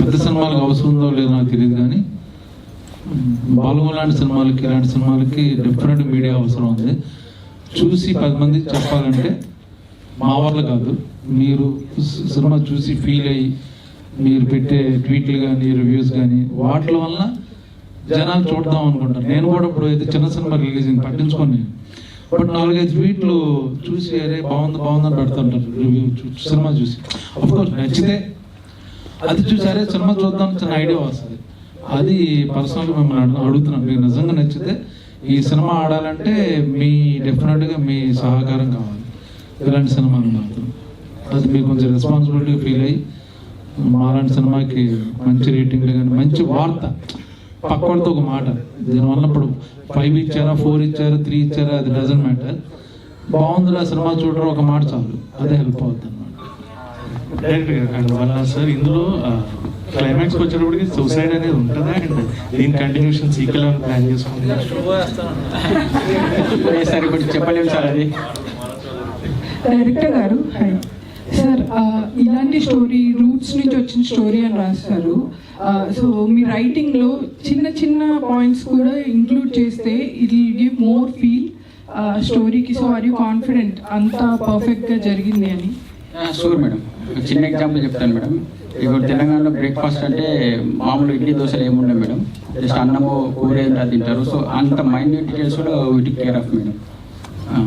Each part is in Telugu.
పెద్ద సినిమాలకు అవసరం ఉందో లేదో నాకు తెలియదు కానీ బాలుగు లాంటి సినిమాలకి ఇలాంటి సినిమాలకి డిఫరెంట్ మీడియా అవసరం ఉంది. చూసి పది మంది చెప్పాలంటే మా వాళ్ళు కాదు. మీరు సినిమా చూసి ఫీల్ అయ్యి మీరు పెట్టే ట్వీట్లు కానీ రివ్యూస్ కానీ వాటి వల్ల జనాలు చూడదాం అనుకుంటారు నేను కూడా ఇప్పుడు అయితే చిన్న సినిమా రిలీజింగ్ పట్టించుకొని బట్ నాలుగైదు ట్వీట్లు చూసి అరే బాగుంది బాగుందని పెడుతుంటారు. రివ్యూ సినిమా చూసి. అఫ్కోర్స్ నచ్చితే అది చూసి సినిమా చూద్దాం చిన్న ఐడియా వస్తుంది. అది పర్సనల్గా మిమ్మల్ని అడుగుతున్నాం మీకు నిజంగా నచ్చితే ఈ సినిమా ఆడాలంటే మీ డెఫినెట్గా మీ సహకారం కావాలి. ఇలాంటి సినిమాలు మాత్రం. అది మీకు కొంచెం రెస్పాన్సిబిలిటీ ఫీల్ అయ్యి మాలాంటి సినిమాకి మంచి రేటింగ్లు కానీ మంచి వార్త. పక్కడితో ఒక మాట. దీనివల్ల ఇప్పుడు ఫైవ్ ఇచ్చారా ఫోర్ ఇచ్చారా త్రీ ఇచ్చారా అది డజన్ మ్యాటర్ బాగుందిరా సినిమా చూడడం ఒక మాట చాలు. అదే హెల్ప్ అవుతుంది. అనమాట డైరెక్టర్ గారు అండ్ వల్ల సార్ ఇందులో క్లైమాక్స్ వచ్చేటప్పటికి సూసైడ్ అనేది ఉంటుందా అండ్ దీని కంటిన్యూషన్ సీక్వెల్ అని ప్లాన్ చేసుకుంటున్నారు సార్ ఇప్పుడు చెప్పలేము సార్ అది. డైరెక్టర్ గారు హాయ్. సార్ ఆ, ఇలాంటి స్టోరీ రూట్స్ నుంచి వచ్చిన స్టోరీ అని రాస్తారు. సో మీ రైటింగ్లో చిన్న చిన్న పాయింట్స్ కూడా ఇంక్లూడ్ చేస్తే it will give more feel స్టోరీకి సో ఆర్ యూ కాన్ఫిడెంట్ అంతా పర్ఫెక్ట్గా జరిగింది అని. షూర్ మేడం చిన్న ఎగ్జాంపుల్ చెప్తాను మేడం ఇప్పుడు తెలంగాణలో బ్రేక్ఫాస్ట్ అంటే మామూలు ఇడ్లీ దోశలు ఏముండవు మేడం జస్ట్ అన్నము కూర ఏంటో తింటారు. సో అంత మైన్యూట్ డీటెయిల్స్ కూడా వీటికి కేర్ ఆఫ్ మేడం ఆ.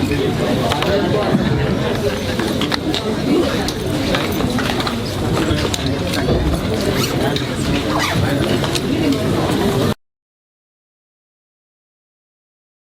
Thank you.